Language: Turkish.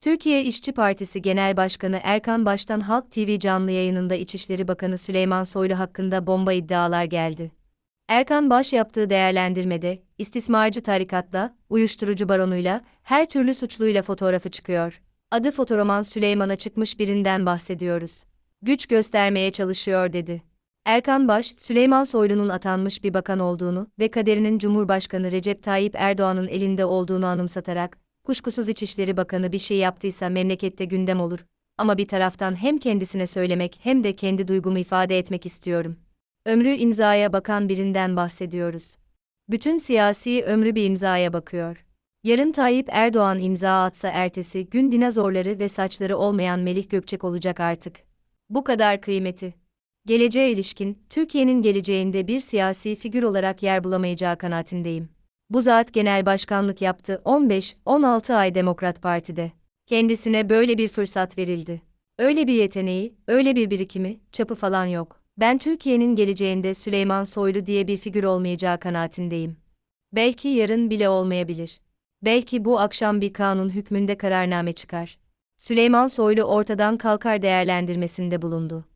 Türkiye İşçi Partisi Genel Başkanı Erkan Baş'tan Halk TV canlı yayınında İçişleri Bakanı Süleyman Soylu hakkında bomba iddialar geldi. Erkan Baş yaptığı değerlendirmede, istismarcı tarikatla, uyuşturucu baronuyla, her türlü suçluyla fotoğrafı çıkıyor. Adı fotoroman Süleyman'a çıkmış birinden bahsediyoruz. Güç göstermeye çalışıyor dedi. Erkan Baş, Süleyman Soylu'nun atanmış bir bakan olduğunu ve kaderinin Cumhurbaşkanı Recep Tayyip Erdoğan'ın elinde olduğunu anımsatarak, kuşkusuz İçişleri Bakanı bir şey yaptıysa memlekette gündem olur. Ama bir taraftan hem kendisine söylemek hem de kendi duygumu ifade etmek istiyorum. Ömrü imzaya bakan birinden bahsediyoruz. Bütün siyasi ömrü bir imzaya bakıyor. Yarın Tayyip Erdoğan imza atsa ertesi gün dinozorları ve saçları olmayan Melih Gökçek olacak artık. Bu kadar kıymeti. Geleceğe ilişkin, Türkiye'nin geleceğinde bir siyasi figür olarak yer bulamayacağı kanaatindeyim. Bu zat genel başkanlık yaptı 15-16 ay Demokrat Parti'de. Kendisine böyle bir fırsat verildi. Öyle bir yeteneği, öyle bir birikimi, çapı falan yok. Ben Türkiye'nin geleceğinde Süleyman Soylu diye bir figür olmayacağı kanaatindeyim. Belki yarın bile olmayabilir. Belki bu akşam bir kanun hükmünde kararname çıkar. Süleyman Soylu ortadan kalkar değerlendirmesinde bulundu.